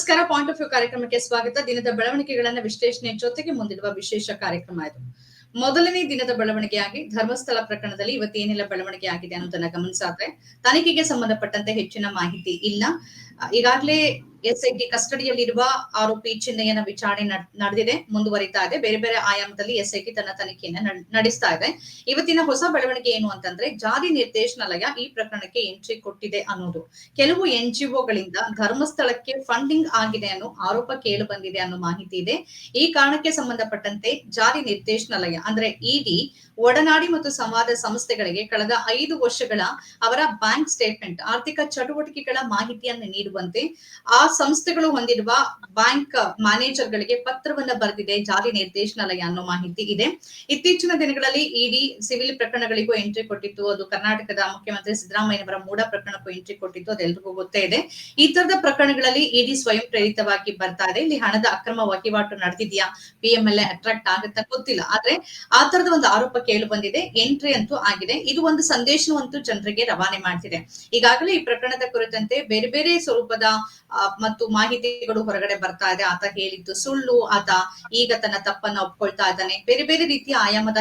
ನಮಸ್ಕಾರ. Point of view ಕಾರ್ಯಕ್ರಮಕ್ಕೆ ಸ್ವಾಗತ. ದಿನದ ಬೆಳವಣಿಗೆಗಳನ್ನ ವಿಶ್ಲೇಷಣೆ ಜೊತೆಗೆ ಮುಂದಿಡುವ ವಿಶೇಷ ಕಾರ್ಯಕ್ರಮ ಇದು. ಮೊದಲನೇ ದಿನದ ಬೆಳವಣಿಗೆಯಾಗಿ, ಧರ್ಮಸ್ಥಳ ಪ್ರಕರಣದಲ್ಲಿ ಇವತ್ತೇನೆಲ್ಲ ಬೆಳವಣಿಗೆ ಆಗಿದೆ ಅನ್ನೋದನ್ನ ಗಮನಿಸಾದ್ರೆ, ತನಿಖೆಗೆ ಸಂಬಂಧಪಟ್ಟಂತೆ ಹೆಚ್ಚಿನ ಮಾಹಿತಿ ಇಲ್ಲ. ಈಗಾಗಲೇ ಎಸ್ಐಟಿ ಕಸ್ಟಡಿಯಲ್ಲಿರುವ ಆರೋಪಿ ಚಿನ್ನಯ್ಯನ ವಿಚಾರಣೆ ನಡ್- ನಡೆದಿದೆ, ಮುಂದುವರಿತಾ ಇದೆ. ಬೇರೆ ಬೇರೆ ಆಯಾಮದಲ್ಲಿ ಎಸ್ಐಟಿ ತನ್ನ ತನಿಖೆಯನ್ನ ನಡ್- ನಡೆಸ್ತಾ ಇದೆ. ಇವತ್ತಿನ ಹೊಸ ಬೆಳವಣಿಗೆ ಏನು ಅಂತಂದ್ರೆ, ಜಾರಿ ನಿರ್ದೇಶನಾಲಯ ಈ ಪ್ರಕರಣಕ್ಕೆ ಎಂಟ್ರಿ ಕೊಟ್ಟಿದೆ ಅನ್ನೋದು. ಕೆಲವು ಎನ್ ಎನ್ಜಿಒಗಳಿಂದ ಧರ್ಮಸ್ಥಳಕ್ಕೆ ಫಂಡಿಂಗ್ ಆಗಿದೆ ಅನ್ನೋ ಆರೋಪ ಕೇಳಿ ಬಂದಿದೆ ಅನ್ನೋ ಮಾಹಿತಿ ಇದೆ. ಈ ಕಾರಣಕ್ಕೆ ಸಂಬಂಧಪಟ್ಟಂತೆ ಜಾರಿ ನಿರ್ದೇಶನಾಲಯ, ಅಂದ್ರೆ ಇಡಿ ಒಡನಾಡಿ ಮತ್ತು ಸಂವಾದ ಸಂಸ್ಥೆಗಳಿಗೆ ಕಳೆದ ಐದು ವರ್ಷಗಳ ಅವರ ಬ್ಯಾಂಕ್ ಸ್ಟೇಟ್ಮೆಂಟ್ ಆರ್ಥಿಕ ಚಟುವಟಿಕೆಗಳ ಮಾಹಿತಿಯನ್ನು ನೀಡುವಂತೆ ಆ ಸಂಸ್ಥೆಗಳು ಹೊಂದಿರುವ ಬ್ಯಾಂಕ್ ಮ್ಯಾನೇಜರ್ಗಳಿಗೆ ಪತ್ರವನ್ನ ಬರೆದಿದೆ, ಜಾರಿ ನಿರ್ದೇಶನಾಲಯ ಅನ್ನೋ ಮಾಹಿತಿ ಇದೆ. ಇತ್ತೀಚಿನ ದಿನಗಳಲ್ಲಿ ಇಡಿ ಸಿವಿಲ್ ಪ್ರಕರಣಗಳಿಗೂ ಎಂಟ್ರಿ ಕೊಟ್ಟಿತ್ತು. ಅದು ಕರ್ನಾಟಕದ ಮುಖ್ಯಮಂತ್ರಿ ಸಿದ್ದರಾಮಯ್ಯನವರ ಮೂಡ ಪ್ರಕರಣಕ್ಕೂ ಎಂಟ್ರಿ ಕೊಟ್ಟಿತ್ತು. ಅದೆಲ್ಲರಿಗೂ ಗೊತ್ತೇ ಇದೆ. ಈ ತರದ ಪ್ರಕರಣಗಳಲ್ಲಿ ಇಡಿ ಸ್ವಯಂ ಪ್ರೇರಿತವಾಗಿ ಬರ್ತಾ ಇದೆ. ಇಲ್ಲಿ ಹಣದ ಅಕ್ರಮ ವಹಿವಾಟು ನಡೆದಿದ್ಯಾ? ಪಿಎಂಎಲ್ಎ ಅಟ್ರಾಕ್ಟ್ ಆಗುತ್ತಾ? ಗೊತ್ತಿಲ್ಲ. ಆದ್ರೆ ಆ ತರದ ಒಂದು ಆರೋಪ ಕೇಳಿ ಬಂದಿದೆ ಎಂಟ್ರಿ ಅಂತೂ ಆಗಿದೆ. ಇದು ಒಂದು ಸಂದೇಶವಂತೂ ಜನರಿಗೆ ರವಾನೆ ಮಾಡ್ತಿದೆ. ಈಗಾಗಲೇ ಈ ಪ್ರಕರಣದ ಕುರಿತಂತೆ ಬೇರೆ ಬೇರೆ ಸ್ವರೂಪದ ಮತ್ತು ಮಾಹಿತಿಗಳು ಹೊರಗಡೆ ಬರ್ತಾ ಇದೆ. ಆತ ಹೇಳಿದ್ದು ಸುಳ್ಳು, ಆತ ಈಗ ತನ್ನ ತಪ್ಪನ್ನ ಒಪ್ಕೊಳ್ತಾ ಇದ್ದಾನೆ. ಬೇರೆ ಬೇರೆ ರೀತಿಯ ಆಯಾಮದ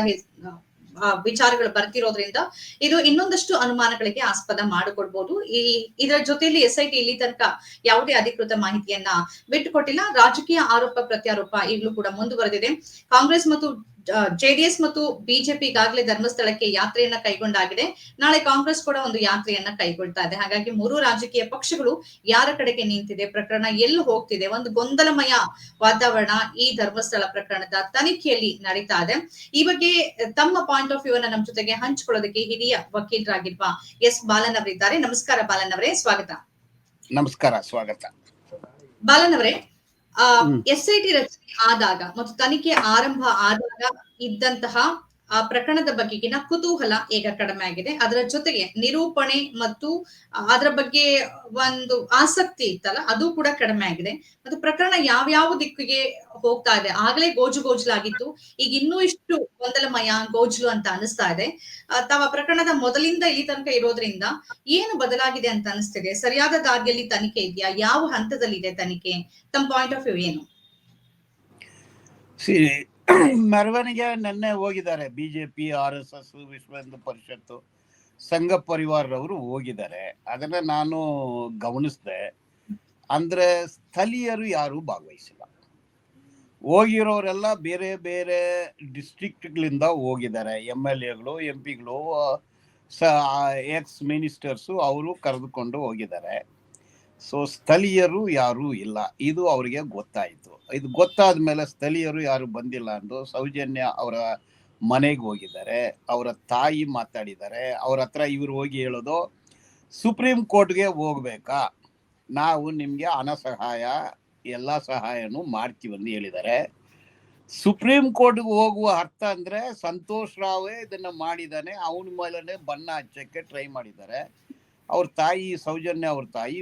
ವಿಚಾರಗಳು ಬರ್ತಿರೋದ್ರಿಂದ ಇದು ಇನ್ನೊಂದಷ್ಟು ಅನುಮಾನಗಳಿಗೆ ಆಸ್ಪದ ಮಾಡಿಕೊಡ್ಬೋದು. ಈ, ಇದರ ಜೊತೆಯಲ್ಲಿ ಎಸ್ ಐ ಟಿ ಇಲ್ಲಿ ತನಕ ಯಾವುದೇ ಅಧಿಕೃತ ಮಾಹಿತಿಯನ್ನ ಬಿಟ್ಟುಕೊಟ್ಟಿಲ್ಲ. ರಾಜಕೀಯ ಆರೋಪ, ಪ್ರತ್ಯಾರೋಪ ಈಗಲೂ ಕೂಡ ಮುಂದುವರೆದಿದೆ. ಕಾಂಗ್ರೆಸ್ ಮತ್ತು ಜೆಡಿಎಸ್ ಮತ್ತು ಬಿಜೆಪಿ ಈಗಾಗಲೇ ಧರ್ಮಸ್ಥಳಕ್ಕೆ ಯಾತ್ರೆಯನ್ನ ಕೈಗೊಂಡಾಗಿದೆ. ನಾಳೆ ಕಾಂಗ್ರೆಸ್ ಕೂಡ ಒಂದು ಯಾತ್ರೆಯನ್ನ ಕೈಗೊಳ್ತಾ ಇದೆ. ಹಾಗಾಗಿ ಮೂರು ರಾಜಕೀಯ ಪಕ್ಷಗಳು ಯಾರ ಕಡೆಗೆ ನಿಂತಿದೆ ಪ್ರಕರಣ ಎಲ್ಲಿ ಹೋಗ್ತಿದೆ ಒಂದು ಗೊಂದಲಮಯ ವಾತಾವರಣ ಈ ಧರ್ಮಸ್ಥಳ ಪ್ರಕರಣದ ತನಿಖೆಯಲ್ಲಿ ನಡೀತಾ ಇದೆ. ಈ ಬಗ್ಗೆ ತಮ್ಮ ಪಾಯಿಂಟ್ ಆಫ್ ವ್ಯೂ ಅನ್ನ ನಮ್ಮ ಜೊತೆಗೆ ಹಂಚಿಕೊಳ್ಳೋದಕ್ಕೆ ಹಿರಿಯ ವಕೀಲರಾಗಿರುವ ಎಸ್ ಬಾಲನ್ ಅವರಿದ್ದಾರೆ. ನಮಸ್ಕಾರ ಬಾಲನ್ ಅವರೇ ಸ್ವಾಗತ. ನಮಸ್ಕಾರ ಸ್ವಾಗತ. ಬಾಲನ್ ಅವರೇ. ಎಸ್ ಐ ಟಿ ರಚನೆ ಆದಾಗ ಮತ್ತು ತನಿಖೆ ಆರಂಭ ಆದಾಗ ಇದ್ದಂತಹ ಆ ಪ್ರಕರಣದ ಬಗೆಗಿನ ಕುತೂಹಲ ಈಗ ಕಡಿಮೆ ಆಗಿದೆ. ಅದರ ಜೊತೆಗೆ ನಿರೂಪಣೆ ಮತ್ತು ಅದರ ಬಗ್ಗೆ ಒಂದು ಆಸಕ್ತಿ ಇತ್ತಲ್ಲ, ಅದು ಕೂಡ ಕಡಿಮೆ ಆಗಿದೆ. ಮತ್ತು ಪ್ರಕರಣ ಯಾವ್ಯಾವ ದಿಕ್ಕಿಗೆ ಹೋಗ್ತಾ ಇದೆ? ಆಗ್ಲೇ ಗೋಜು ಗೋಜಲಾಗಿತ್ತು. ಈಗ ಇನ್ನೂ ಇಷ್ಟು ಗೊಂದಲಮಯ ಗೋಜಲು ಅಂತ ಅನಿಸ್ತಾ ಇದೆ. ತಾವ ಪ್ರಕರಣದ ಮೊದಲಿಂದ ಇಲ್ಲಿ ತನಕ ಇರೋದ್ರಿಂದ ಏನು ಬದಲಾಗಿದೆ ಅಂತ ಅನಿಸ್ತಿದೆ? ಸರಿಯಾದ ದಾರಿಯಲ್ಲಿ ತನಿಖೆ ಇದೆಯಾ? ಯಾವ ಹಂತದಲ್ಲಿದೆ ತನಿಖೆ? ತಮ್ಮ ಪಾಯಿಂಟ್ ಆಫ್ ವ್ಯೂ ಏನು? ಮೆರವಣಿಗೆ ನಿನ್ನೆ ಹೋಗಿದ್ದಾರೆ. ಬಿಜೆಪಿ, ಆರ್ ಎಸ್ ಎಸ್, ವಿಶ್ವ ಹಿಂದೂ ಪರಿಷತ್ತು, ಸಂಘ ಪರಿವಾರದವರು ಹೋಗಿದ್ದಾರೆ. ಅದನ್ನ ನಾನು ಗಮನಿಸಿದೆ. ಅಂದ್ರೆ ಸ್ಥಳೀಯರು ಯಾರು ಭಾಗವಹಿಸಿಲ್ಲ. ಹೋಗಿರೋರೆಲ್ಲ ಬೇರೆ ಬೇರೆ ಡಿಸ್ಟ್ರಿಕ್ಟ್ಗಳಿಂದ ಹೋಗಿದ್ದಾರೆ. ಎಂ ಎಲ್ ಎಗಳು, ಎಂ ಪಿಗಳು ಎಕ್ಸ್ ಮಿನಿಸ್ಟರ್ಸು, ಅವರು ಕರೆದುಕೊಂಡು ಹೋಗಿದ್ದಾರೆ. ಸೊ ಸ್ಥಳೀಯರು ಯಾರು ಇಲ್ಲ. ಇದು ಅವರಿಗೆ ಗೊತ್ತಾಯಿತು. ಇದು ಗೊತ್ತಾದ ಮೇಲೆ ಸ್ಥಳೀಯರು ಯಾರು ಬಂದಿಲ್ಲ ಅಂದು ಸೌಜನ್ಯ ಅವರ ಮನೆಗೆ ಹೋಗಿದ್ದಾರೆ. ಅವರ ತಾಯಿ ಮಾತಾಡಿದ್ದಾರೆ. ಅವ್ರ ಹತ್ರ ಇವ್ರು ಹೋಗಿ ಹೇಳೋದು, ಸುಪ್ರೀಂ ಕೋರ್ಟ್ಗೆ ಹೋಗ್ಬೇಕಾ? ನಾವು ನಿಮಗೆ ಹಣ ಸಹಾಯ, ಎಲ್ಲ ಸಹಾಯನೂ ಮಾಡ್ತೀವಿ ಅಂತ ಹೇಳಿದ್ದಾರೆ. ಸುಪ್ರೀಂ ಕೋರ್ಟ್ಗೆ ಹೋಗುವ ಅರ್ಥ ಅಂದ್ರೆ ಸಂತೋಷ್ ರಾವೇ ಇದನ್ನ ಮಾಡಿದ್ದಾನೆ. ಅವನ ಮೇಲೇ ಬಣ್ಣ ಹಚ್ಚಕ್ಕೆ ಟ್ರೈ ಮಾಡಿದ್ದಾರೆ. ಅವ್ರ ತಾಯಿ ಸೌಜನ್ಯ ಅವ್ರ ತಾಯಿ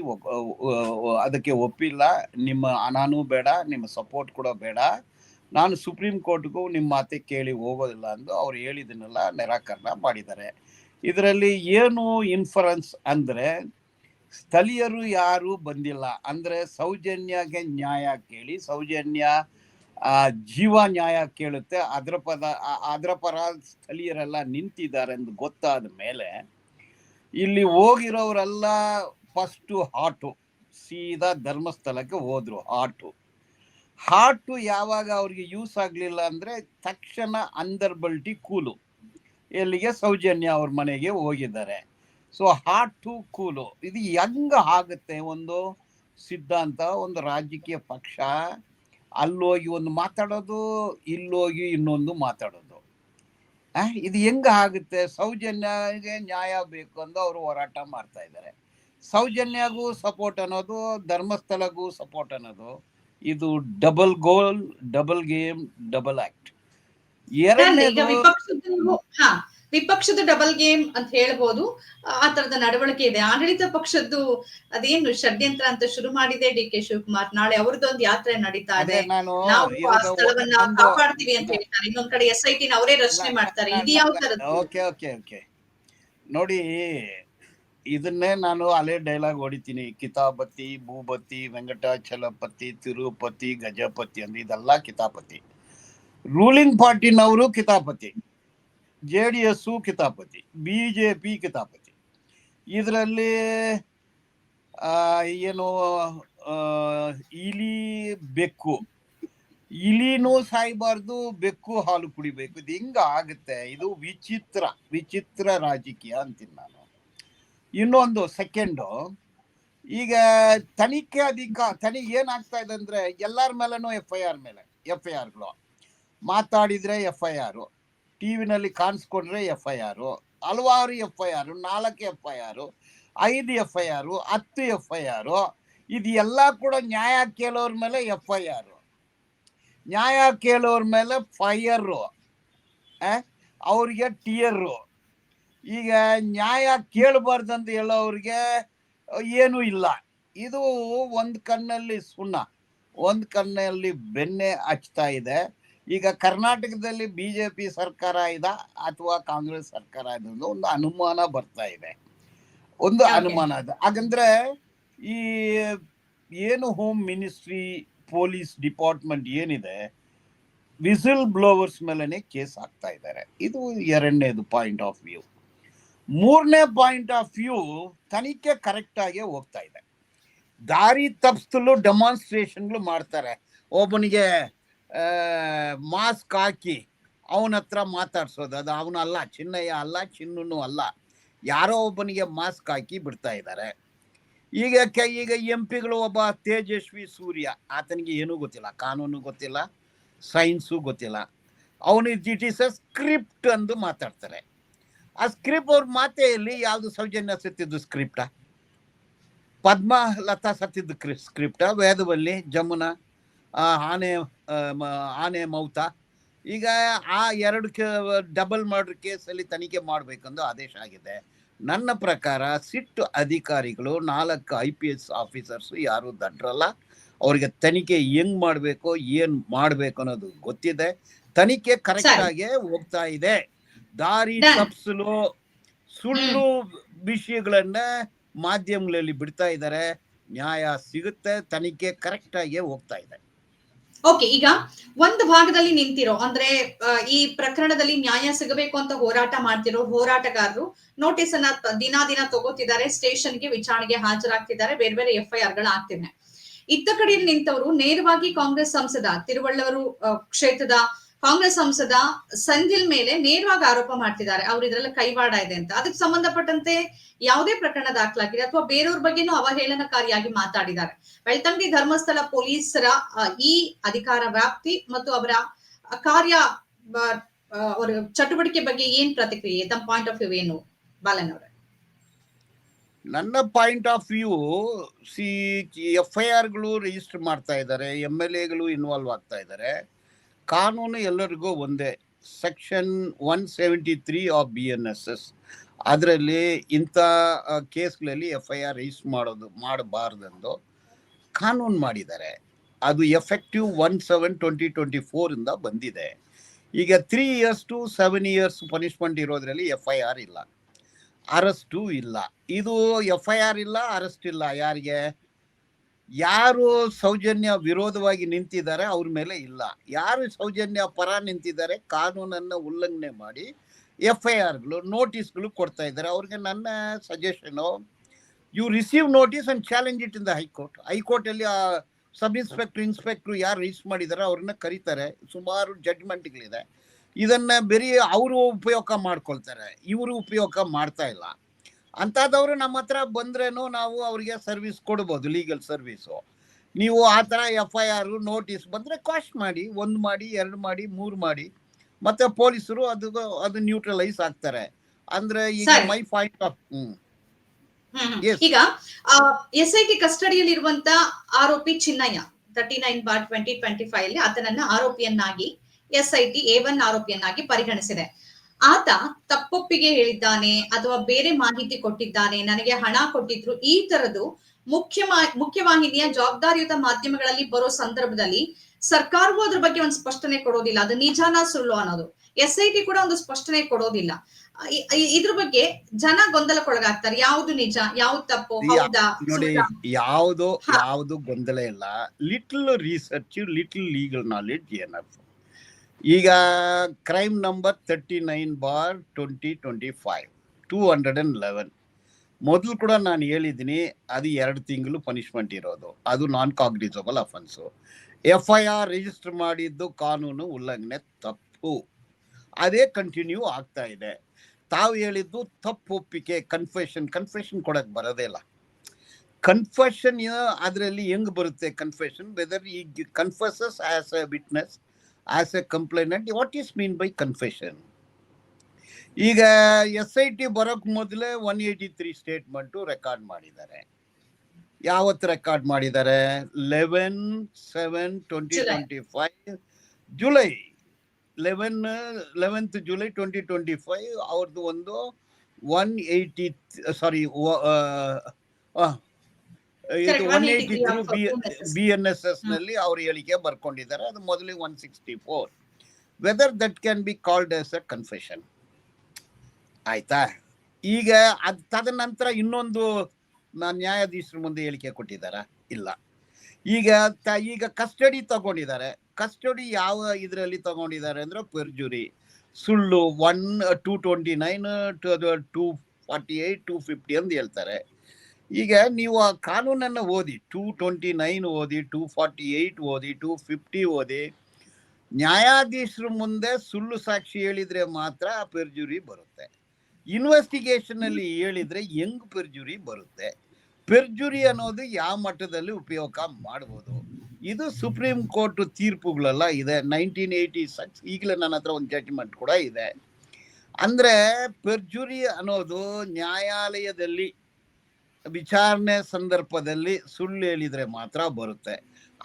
ಅದಕ್ಕೆ ಒಪ್ಪಿಲ್ಲ. ನಿಮ್ಮ ಅನಾನು ಬೇಡ, ನಿಮ್ಮ ಸಪೋರ್ಟ್ ಕೂಡ ಬೇಡ. ನಾನು ಸುಪ್ರೀಂ ಕೋರ್ಟ್ಗೂ ನಿಮ್ಮ ಮಾತೆ ಕೇಳಿ ಹೋಗೋದಿಲ್ಲ ಅಂದು ಅವ್ರು ಹೇಳಿದನ್ನೆಲ್ಲ ನಿರಾಕರಣ ಮಾಡಿದ್ದಾರೆ. ಇದರಲ್ಲಿ ಏನು ಇನ್ಫರೆನ್ಸ್ ಅಂದರೆ, ಸ್ಥಳೀಯರು ಯಾರು ಬಂದಿಲ್ಲ. ಅಂದರೆ ಸೌಜನ್ಯಗೆ ನ್ಯಾಯ ಕೇಳಿ, ಸೌಜನ್ಯ ಜೀವ ನ್ಯಾಯ ಕೇಳುತ್ತೆ. ಅದರ ಪದ ಅದರ ಪರ ಸ್ಥಳೀಯರೆಲ್ಲ ನಿಂತಿದ್ದಾರೆ ಎಂದು ಗೊತ್ತಾದ ಮೇಲೆ ಇಲ್ಲಿ ಹೋಗಿರೋರೆಲ್ಲ ಫಸ್ಟು ಹಾಟು ಸೀದಾ ಧರ್ಮಸ್ಥಳಕ್ಕೆ ಹೋದ್ರು ಹಾಟು ಹಾಟು ಯಾವಾಗ ಅವ್ರಿಗೆ ಯೂಸ್ ಆಗಲಿಲ್ಲ ಅಂದ್ರೆ ತಕ್ಷಣ ಅಂದರ್ಬಲ್ಟಿ ಕೂಲು. ಎಲ್ಲಿಗೆ? ಸೌಜನ್ಯ ಅವ್ರ ಮನೆಗೆ ಹೋಗಿದ್ದಾರೆ. So hot cool. ಇದು ಹೆಂಗ ಆಗುತ್ತೆ? ಒಂದು ಸಿದ್ಧಾಂತ, ಒಂದು ರಾಜಕೀಯ ಪಕ್ಷ, ಅಲ್ಲೋಗಿ ಒಂದು ಮಾತಾಡೋದು, ಇಲ್ಲೋಗಿ ಇನ್ನೊಂದು ಮಾತಾಡೋದು. ಇದು ಹೆಂಗ ಆಗುತ್ತೆ? ಸೌಜನ್ಯಗೆ ನ್ಯಾಯ ಬೇಕು ಅಂತ ಅವರು ಹೋರಾಟ ಮಾಡ್ತಾ ಇದ್ದಾರೆ. ಸೌಜನ್ಯಗೂ ಸಪೋರ್ಟ್ ಅನ್ನೋದು ಧರ್ಮಸ್ಥಳಗೂ ಸಪೋರ್ಟ್ ಅನ್ನೋದು ಇದು double goal double game double act ಎರಡನೇದು ವಿಪಕ್ಷದ ಡಬಲ್ ಗೇಮ್ ಅಂತ ಹೇಳ್ಬೋದು. ಆ ತರದ ನಡವಳಿಕೆ ಇದೆ. ಆಡಳಿತ ಪಕ್ಷದ್ದು ಅದೇನು ಷಡ್ಯಂತ್ರ ಅಂತ ಶುರು ಮಾಡಿದೆ ಡಿ ಕೆ ಶಿವಕುಮಾರ್. ನಾಳೆ ಅವ್ರದ್ದೊಂದು ಯಾತ್ರೆ ನಡೀತಾ ಇದೆ. ನಾವು ಆ ಸ್ಥಳವನ್ನ ಕಾಪಾಡ್ತೀವಿ ಅಂತ ಹೇಳ್ತಾರೆ. ಇನ್ನೊಂದ್ ಕಡೆ ಎಸ್ ಐ ಟಿನ ಅವರೇ ರಚನೆ ಮಾಡ್ತಾರೆ. ಇದು ಯಾವ ತರದ್ದು ನೋಡಿ ಇದನ್ನೇ ನಾನು ಅಲೆ ಡೈಲಾಗ್ ಹೊಡಿತೀನಿ ಕಿತಾಪತಿ ಭೂಪತಿ ವೆಂಕಟಾಚಲಪತಿ ತಿರುಪತಿ ಗಜಪತಿ ಅಂದ್ರೆ ಇದೆಲ್ಲ ಕಿತಾಪತಿ. ರೂಲಿಂಗ್ ಪಾರ್ಟಿನವರು ಕಿತಾಪತಿ. ಜೆ ಡಿ ಎಸ್ಸು ಕಿತಾಪತಿ ಬಿ ಜೆ ಪಿ ಕಿತಾಪತಿ. ಇದರಲ್ಲಿ ಏನು ಇಲಿ ಬೆಕ್ಕು. ಇಲಿನೂ ಸಾಯ್ಬಾರ್ದು, ಬೆಕ್ಕು ಹಾಲು ಕುಡಿಬೇಕು. ಇದು ಹಿಂಗ ಆಗುತ್ತೆ. ಇದು ವಿಚಿತ್ರ ವಿಚಿತ್ರ ರಾಜಕೀಯ ಅಂತೀನಿ ನಾನು. ಇನ್ನೊಂದು ಸೆಕೆಂಡು ಈಗ ತನಿಖೆ ಅಧಿಕ, ತನಿ ಏನಾಗ್ತಾ ಇದೆ ಅಂದ್ರೆ, ಎಲ್ಲರ ಮೇಲೂ ಎಫ್ ಐ ಆರ್ ಮೇಲೆ ಎಫ್ ಐ ಆರ್ಗಳು ಮಾತಾಡಿದ್ರೆ ಎಫ್ ಐ ಆರು ಟಿ ವಿನಲ್ಲಿ ಕಾಣಿಸ್ಕೊಂಡ್ರೆ ಎಫ್ ಐ ಆರು ಹಲವಾರು ಎಫ್ ಐ ಆರು ನಾಲ್ಕು ಎಫ್ ಐ ಆರು ಐದು ಎಫ್ ಐ ಆರು ಹತ್ತು ಎಫ್ ಐ ಆರು ಇದು ಎಲ್ಲ ಕೂಡ ನ್ಯಾಯ ಕೇಳೋರ ಮೇಲೆ ಎಫ್ ಐ ಆರು ನ್ಯಾಯ ಕೇಳೋರ ಮೇಲೆ ಫೈಯರು ಅವ್ರಿಗೆ ಟಿಯರು. ಈಗ ನ್ಯಾಯ ಕೇಳಬಾರ್ದು ಅಂತ ಹೇಳೋರಿಗೆ ಏನೂ ಇಲ್ಲ. ಇದು ಒಂದು ಕಣ್ಣಲ್ಲಿ ಸುಣ್ಣ, ಒಂದು ಕಣ್ಣಲ್ಲಿ ಬೆನ್ನೆ ಹಚ್ತಾ ಇದೆ. ಈಗ ಕರ್ನಾಟಕದಲ್ಲಿ ಬಿ ಜೆ ಪಿ ಸರ್ಕಾರ ಇದ ಅಥವಾ ಕಾಂಗ್ರೆಸ್ ಸರ್ಕಾರ ಇದೆ ಒಂದು ಅನುಮಾನ ಬರ್ತಾ ಇದೆ. ಒಂದು. ಅನುಮಾನ ಇದೆ. ಹಾಗಂದ್ರೆ ಈ ಏನು ಹೋಮ್ ಮಿನಿಸ್ಟ್ರಿ ಪೊಲೀಸ್ ಡಿಪಾರ್ಟ್ಮೆಂಟ್ ಏನಿದೆ ವಿಸಿಲ್ ಬ್ಲೋವರ್ಸ್ ಮೇಲೇ ಕೇಸ್ ಆಗ್ತಾ ಇದ್ದಾರೆ. ಇದು ಎರಡನೇದು ಪಾಯಿಂಟ್ ಆಫ್ ವ್ಯೂ ಮೂರನೇ ಪಾಯಿಂಟ್ ಆಫ್ ವ್ಯೂ ತನಿಖೆ ಕರೆಕ್ಟ್ ಆಗಿ ಹೋಗ್ತಾ ಇದೆ. ದಾರಿ ತಪ್ಪಿಸಲು ಡೆಮಾನ್ಸ್ಟ್ರೇಷನ್ಗಳು ಮಾಡ್ತಾರೆ. ಒಬ್ಬನಿಗೆ ಮಾಸ್ಕ್ ಹಾಕಿ ಅವನ ಹತ್ರ ಮಾತಾಡ್ಸೋದು. ಅದು ಅವನಲ್ಲ ಚಿನ್ನಯ್ಯ ಅಲ್ಲ ಚಿನ್ನೂ ಅಲ್ಲ. ಯಾರೋ ಒಬ್ಬನಿಗೆ ಮಾಸ್ಕ್ ಹಾಕಿ ಬಿಡ್ತಾ ಇದ್ದಾರೆ. ಈಗ ಈಗ ಎಂ ಪಿಗಳು ಒಬ್ಬ ತೇಜಸ್ವಿ ಸೂರ್ಯ. ಆತನಿಗೆ ಏನೂ ಗೊತ್ತಿಲ್ಲ, ಕಾನೂನು ಗೊತ್ತಿಲ್ಲ, ಸೈನ್ಸು ಗೊತ್ತಿಲ್ಲ. ಅವನು ಇಟ್ ಈಸ್ ಅ ಸ್ಕ್ರಿಪ್ಟ್ ಅಂದು ಮಾತಾಡ್ತಾರೆ. ಆ ಸ್ಕ್ರಿಪ್ಟ್ ಅವ್ರ ಮಾತೆಯಲ್ಲಿ ಯಾವುದು ಸೌಜನ್ಯ ಸತ್ತಿದ್ದು ಸ್ಕ್ರಿಪ್ಟ? ಪದ್ಮ ಲತಾ ಸತ್ತಿದ್ದು ಸ್ಕ್ರಿಪ್ಟ, ವೇದವಲ್ಲಿ, ಜಮುನಾ ಆನೆ ಆನೆ ಮೌತ. ಈಗ ಆ ಎರಡು ಡಬಲ್ ಮರ್ಡರ್ ಕೇಸಲ್ಲಿ ತನಿಖೆ ಮಾಡಬೇಕೆಂದು ಆದೇಶ ಆಗಿದೆ. ನನ್ನ ಪ್ರಕಾರ ಸಿಟ್ಟು ಅಧಿಕಾರಿಗಳು ನಾಲ್ಕು ಐ ಪಿ ಎಸ್ ಆಫೀಸರ್ಸ್ ಯಾರು ದಡ್ರಲ್ಲ ಅವ್ರಿಗೆ ತನಿಖೆ ಹೆಂಗ್ ಮಾಡಬೇಕು ಏನು ಮಾಡಬೇಕು ಅನ್ನೋದು ಗೊತ್ತಿದೆ. ತನಿಖೆ ಕರೆಕ್ಟ್ ಆಗಿ ಹೋಗ್ತಾ ಇದೆ. ದಾರಿ. ತಪ್ಪಿಸಲು ಸುಳ್ಳು ವಿಷಯಗಳನ್ನ ಮಾಧ್ಯಮಗಳಲ್ಲಿ ಬಿಡ್ತಾ ಇದ್ದಾರೆ. ನ್ಯಾಯ ಸಿಗುತ್ತೆ ತನಿಖೆ ಕರೆಕ್ಟ್ ಆಗಿ ಹೋಗ್ತಾ ಇದೆ. ಓಕೆ ಈಗ ಒಂದು ಭಾಗದಲ್ಲಿ ನಿಂತಿರೋ, ಅಂದ್ರೆ ಈ ಪ್ರಕರಣದಲ್ಲಿ ನ್ಯಾಯ ಸಿಗಬೇಕು ಅಂತ ಹೋರಾಟ ಮಾಡ್ತಿರೋ ಹೋರಾಟಗಾರರು ನೋಟಿಸ್ ಅನ್ನ ದಿನ ದಿನ ತಗೋತಿದ್ದಾರೆ, ಸ್ಟೇಷನ್ಗೆ ವಿಚಾರಣೆಗೆ ಹಾಜರಾಗ್ತಿದ್ದಾರೆ, ಬೇರೆ ಬೇರೆ ಎಫ್ ಐ ಆರ್ಗಳು ಆಗ್ತಿದೆ ಇತ್ತ ಕಡೆಯಲ್ಲಿ ನಿಂತವರು ನೇರವಾಗಿ ಕಾಂಗ್ರೆಸ್ ಸಂಸದ ತಿರುವಳ್ಳವರು ಕ್ಷೇತ್ರದ ಕಾಂಗ್ರೆಸ್ ಸಂಸದ ಸಂಜಿಲ್ ಮೇಲೆ ನೇರವಾಗಿ ಆರೋಪ ಮಾಡ್ತಿದ್ದಾರೆ. ಅವ್ರ ಇದ್ರಲ್ಲಿ ಕೈವಾಡ ಇದೆ ಅಂತ. ಅದಕ್ಕೆ ಸಂಬಂಧಪಟ್ಟಂತೆ ಯಾವುದೇ ಪ್ರಕರಣ ದಾಖಲಾಗಿದೆ ಅಥವಾ ಬೇರೆಯವ್ರ ಬಗ್ಗೆನೂ ಅವಹೇಳನಕಾರಿಯಾಗಿ ಮಾತಾಡಿದ್ದಾರೆ. ಬೆಳ್ತಂಗಡಿ ಧರ್ಮಸ್ಥಳ ಪೊಲೀಸರ ಈ ಅಧಿಕಾರ ವ್ಯಾಪ್ತಿ ಮತ್ತು ಅವರ ಕಾರ್ಯ ಅವರ ಚಟುವಟಿಕೆ ಬಗ್ಗೆ ಏನ್ ಪ್ರತಿಕ್ರಿಯೆ? ತಮ್ಮ ಪಾಯಿಂಟ್ ಆಫ್ ವ್ಯೂ ಏನು, ಬಾಲನ್ ಅವರ? ನನ್ನ point of view see, F I ಆರ್ಗಳು register ಮಾಡ್ತಾ ಇದ್ದಾರೆ ಎಂ ಎಲ್ ಎಗಳು ಇನ್ವಾಲ್ವ್ ಆಗ್ತಾ ಇದ್ದಾರೆ. ಕಾನೂನು ಎಲ್ಲರಿಗೂ ಒಂದೇ. Section one seventy three of B N S S. ಅದರಲ್ಲಿ ಇಂಥ ಕೇಸ್ಗಳಲ್ಲಿ ಎಫ್ ಐ ಆರ್ ರಿಜಿಸ್ಟರ್ ಮಾಡೋದು, ಮಾಡಬಾರ್ದೆಂದು ಕಾನೂನು ಮಾಡಿದ್ದಾರೆ. ಅದು effective one seven twenty twenty ಫೋರಿಂದ ಬಂದಿದೆ. ಈಗ three years to seven years punishment ಇರೋದ್ರಲ್ಲಿ F I R ಇಲ್ಲ. ಅರೆಸ್ಟು ಇಲ್ಲ. ಇದು ಎಫ್ ಐ ಆರ್ ಇಲ್ಲ, ಅರೆಸ್ಟ್ ಇಲ್ಲ ಯಾರಿಗೆ? ಯಾರು ಸೌಜನ್ಯ ವಿರೋಧವಾಗಿ ನಿಂತಿದ್ದಾರೆ ಅವ್ರ ಮೇಲೆ ಇಲ್ಲ. ಯಾರು ಸೌಜನ್ಯ ಪರ ನಿಂತಿದ್ದಾರೆ ಕಾನೂನನ್ನು ಉಲ್ಲಂಘನೆ ಮಾಡಿ ಎಫ್ ಐ ಆರ್ಗಳು ನೋಟಿಸ್ಗಳು ಕೊಡ್ತಾ ಇದ್ದಾರೆ. ಅವ್ರಿಗೆ ನನ್ನ suggestion you receive notice and challenge it in the high court ಹೈಕೋರ್ಟಲ್ಲಿ sub inspector inspector ಯಾರು ರಿಜಿಸ್ಟರ್ ಮಾಡಿದ್ದಾರೆ ಅವ್ರನ್ನ ಕರೀತಾರೆ. ಸುಮಾರು ಜಡ್ಜ್ಮೆಂಟ್ಗಳಿದೆ ಇದನ್ನ ಬರೀ ಅವರು ಉಪಯೋಗ ಮಾಡ್ಕೊಳ್ತಾರೆ. ಇವರು ಉಪಯೋಗ ಮಾಡ್ತಾ ಇಲ್ಲ. ಅಂಥದ್ದವರು ನಮ್ಮ ಹತ್ರ ಬಂದ್ರೇನು ನಾವು ಅವ್ರಿಗೆ ಸರ್ವಿಸ್ ಕೊಡ್ಬೋದು ಲೀಗಲ್ ಸರ್ವಿಸು ನೀವು ಆ ಥರ ಎಫ್ ಐ ಆರು ನೋಟಿಸ್ ಬಂದರೆ ಕಾಸ್ಟ್ ಮಾಡಿ ಒಂದು ಮಾಡಿ ಎರಡು ಮಾಡಿ ಮೂರು ಮಾಡಿ ಮತ್ತೆ ಪೊಲೀಸರು ಅದು ಅದು ನ್ಯೂಟ್ರಲೈಸ್ ಆಗ್ತಾರೆ. ಅಂದ್ರೆ ಈಗ. My point of. ಈಗ ಎಸ್ ಐ ಟಿ ಕಸ್ಟಡಿಯಲ್ಲಿ ಇರುವಂತ ಆರೋಪಿ Chinnayya thirty nine bar twenty twenty five ಅಲ್ಲಿ ಆತನನ್ನ ಆರೋಪಿಯನ್ನಾಗಿ S I T A one ಆರೋಪಿಯನ್ನಾಗಿ ಪರಿಗಣಿಸಿದೆ. ಆತ ತಪ್ಪೊಪ್ಪಿಗೆ ಹೇಳಿದ್ದಾನೆ ಅಥವಾ ಬೇರೆ ಮಾಹಿತಿ ಕೊಟ್ಟಿದ್ದಾನೆ ನನಗೆ ಹಣ ಕೊಟ್ಟಿದ್ರು ಈ ತರದ್ದು ಮುಖ್ಯ ಮುಖ್ಯವಾಹಿನಿಯ ಜವಾಬ್ದಾರಿಯುತ ಮಾಧ್ಯಮಗಳಲ್ಲಿ ಬರೋ ಸಂದರ್ಭದಲ್ಲಿ ಸರ್ಕಾರವೂ ಅದ್ರ ಬಗ್ಗೆ ಒಂದು ಸ್ಪಷ್ಟನೆ ಕೊಡೋದಿಲ್ಲ. ಅದು ನಿಜಾನ ಸುಳ್ಳು ಅನ್ನೋದು. ಎಸ್ ಐ ಟಿ ಕೂಡ ಒಂದು ಸ್ಪಷ್ಟನೆ ಕೊಡೋದಿಲ್ಲ. ಇದ್ರ ಬಗ್ಗೆ ಜನ ಗೊಂದಲಕ್ಕೊಳಗಾಗ್ತಾರೆ. ಯಾವ್ದು ನಿಜ ಯಾವ್ದು ತಪ್ಪು ಹೌದಾ ನೋಡಿ ಯಾವ್ದು ಯಾವ್ದು. ಗೊಂದಲ ಇಲ್ಲ. Little research little legal knowledge enough ಈಗ crime number thirty nine bar twenty twenty five two hundred and eleven ಮೊದಲು ಕೂಡ ನಾನು ಹೇಳಿದ್ದೀನಿ, ಅದು ಎರಡು ತಿಂಗಳು ಪನಿಷ್ಮೆಂಟ್ ಇರೋದು. ಅದು non cognisable offence F I R register ಮಾಡಿದ್ದು ಕಾನೂನು ಉಲ್ಲಂಘನೆ ತಪ್ಪು. ಅದೇ ಕಂಟಿನ್ಯೂ ಆಗ್ತಾ ಇದೆ. ತಾವು ಹೇಳಿದ್ದು ತಪ್ಪು ಒಪ್ಪಿಕೆ ಕನ್ಫೆಷನ್ ಕನ್ಫೆಷನ್ ಕೊಡೋಕ್ಕೆ ಬರೋದೇ ಇಲ್ಲ. ಕನ್ಫೆಷನ್ ಅದರಲ್ಲಿ ಹೆಂಗೆ ಬರುತ್ತೆ ಕನ್ಫೆಷನ್ ವೆದರ್ ಈ confesses as a witness as a complainant what is mean by confession ಈಗ ಎಸ್ ಐ ಟಿ ಬರೋಕ್ ಮೊದಲೇ one eighty three statement record ಮಾಡಿದ್ದಾರೆ. ಯಾವತ್ತು ರೆಕಾರ್ಡ್ ಮಾಡಿದ್ದಾರೆ? Eleven seven twenty. Twenty five July. Eleven eleventh July twenty twenty five ಅವ್ರದ್ದು ಒಂದು one eighty sorry ಇದು one 183 eighty of B B N S ಎಸ್ನಲ್ಲಿ ಅವ್ರ ಹೇಳಿಕೆ ಬರ್ಕೊಂಡಿದ್ದಾರೆ. ಅದು ಮೊದಲಿಗೆ one sixty four whether that can be called as a confession ಆಯ್ತಾ? ಈಗ ಅದ್ ತದನಂತರ ಇನ್ನೊಂದು ನ್ಯಾಯಾಧೀಶರ ಮುಂದೆ ಹೇಳಿಕೆ ಕೊಟ್ಟಿದ್ದಾರೆ? ಇಲ್ಲ. ಈಗ ತ ಈಗ ಕಸ್ಟಡಿ ತಗೊಂಡಿದ್ದಾರೆ. ಕಸ್ಟಡಿ ಯಾವ ಇದರಲ್ಲಿ ತಗೊಂಡಿದ್ದಾರೆ ಅಂದ್ರೆ ಪೆರ್ಜುರಿ ಸುಳ್ಳು one two twenty nine two forty eight two fifty ಅಂತ ಹೇಳ್ತಾರೆ. ಈಗ ನೀವು ಆ ಕಾನೂನನ್ನು ಓದಿ ಟೂ ಟ್ವೆಂಟಿ ನೈನ್ ಓದಿ ಟೂ ಫಾರ್ಟಿ ಏಯ್ಟ್ ಓದಿ ಟೂ ಫಿಫ್ಟಿ ಓದಿ, ನ್ಯಾಯಾಧೀಶರ ಮುಂದೆ ಸುಳ್ಳು ಸಾಕ್ಷಿ ಹೇಳಿದರೆ ಮಾತ್ರ ಆ ಪೆರ್ಜುರಿ ಬರುತ್ತೆ. ಇನ್ವೆಸ್ಟಿಗೇಷನಲ್ಲಿ ಹೇಳಿದರೆ ಹೆಂಗ್ ಪೆರ್ಜುರಿ ಬರುತ್ತೆ? ಪೆರ್ಜುರಿ ಅನ್ನೋದು ಯಾವ ಮಟ್ಟದಲ್ಲಿ ಉಪಯೋಗ ಮಾಡ್ಬೋದು? ಇದು ಸುಪ್ರೀಂ ಕೋರ್ಟ್ ತೀರ್ಪುಗಳೆಲ್ಲ ಇದೆ. ನೈನ್ಟೀನ್ ಏಯ್ಟಿ ಸಿಕ್ಸ್ ಈಗಲೇ ನನ್ನ ಹತ್ರ ಒಂದು ಜಡ್ಜ್ಮೆಂಟ್ ಕೂಡ ಇದೆ. ಅಂದರೆ ಪೆರ್ಜುರಿ ಅನ್ನೋದು ನ್ಯಾಯಾಲಯದಲ್ಲಿ ವಿಚಾರಣೆ ಸಂದರ್ಭದಲ್ಲಿ ಸುಳ್ಳು ಹೇಳಿದ್ರೆ ಮಾತ್ರ ಬರುತ್ತೆ.